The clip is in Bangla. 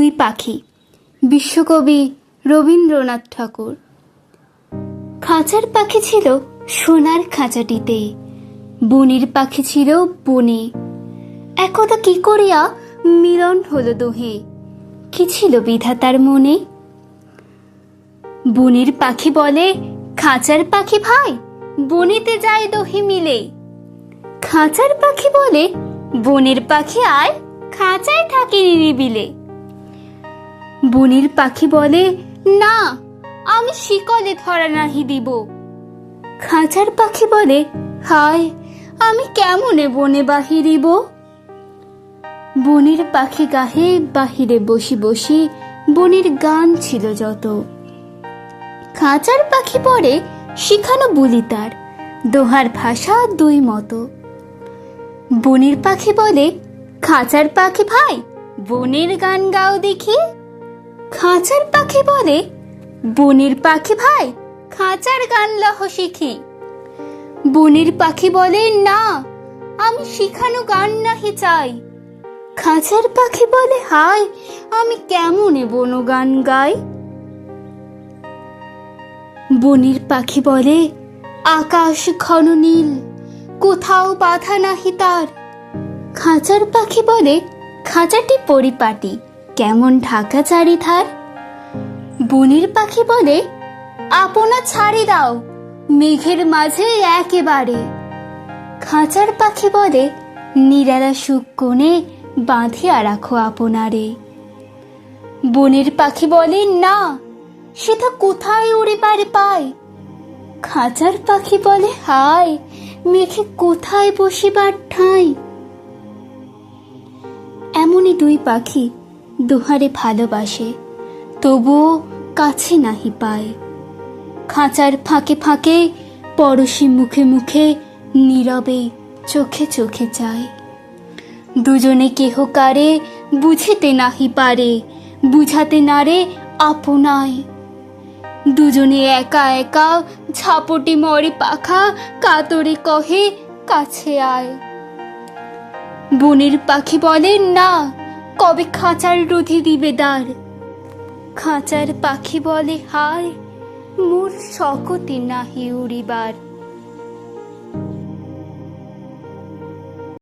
দুই পাখি, বিশ্বকবি রবীন্দ্রনাথ ঠাকুর। খাঁচার পাখি ছিল সোনার খাঁচাটিতে বনির পাখি ছিল বনে। একদা কি করিয়া মিলন হলো দোহে, কি ছিল বিধাতার মনে? বনের পাখি বলে, খাঁচার পাখি ভাই বনেতে যায় দোহে মিলে। খাঁচার পাখি বলে বনের পাখি আয়, খাঁচায় থাকে নিরিবিলে বনের পাখি বলে না আমি শিকলে ধরা নাহি দিব। খাঁচার পাখি বলে হায় আমি কেমনে বনে বাহিরিব বনের পাখি গাহে বাহিরে বসি বসি বনের গান ছিল যত। খাঁচার পাখি পরে শিখানো বলি তার দোহার ভাষা দুই মতো। বনের পাখি বলে খাঁচার পাখি ভাই বনের গান গাও দেখি। খাঁচার পাখি বলে বনের পাখি ভাই, খাঁচার গান লহ শিখি। বনের পাখি বলে, না, আমি শিখানো গান নাহি চাই। খাঁচার পাখি বলে হাই আমি কেমনে বন গান গাই? বনের পাখি বলে, আকাশ ঘন নীল, কোথাও বাধা নাহি তার। খাঁচার পাখি বলে, খাঁচাটি পরিপাটি কেমন ঢাকা চারিধার বনের পাখি বলে, আপনা ছাড়ি দাও, মেঘের মাঝে একেবারে। খাঁচার পাখি বলে, নিরালা সুখ কোণে বাঁধিয়া রাখো আপনারে। বনের পাখি বলে, না সেটা কোথায় উড়ে পারে পায়? খাঁচার পাখি বলে, হায়, মেঘে কোথায় বসিবার ঠাঁই? এমনই দুই পাখি দুহারে ভালোবাসে, তবুও কাছে নাহি পায়। খাঁচার ফাঁকে ফাঁকে পড়শি মুখে মুখে নীরবে চোখে চোখে চায় দুজনে কেহ কারে বুঝিতে নাহি পারে, বুঝাতে নারে আপনায়। দুজনে একা একা ঝাপটি মরে পাখা কাতরে কহে, কাছে আয়। বনের পাখি বলে, না কবে খাঁচার রুধি দিবে দ্বার? খাঁচার পাখি বলে হায় মূল শকতি নাহি উড়িবার।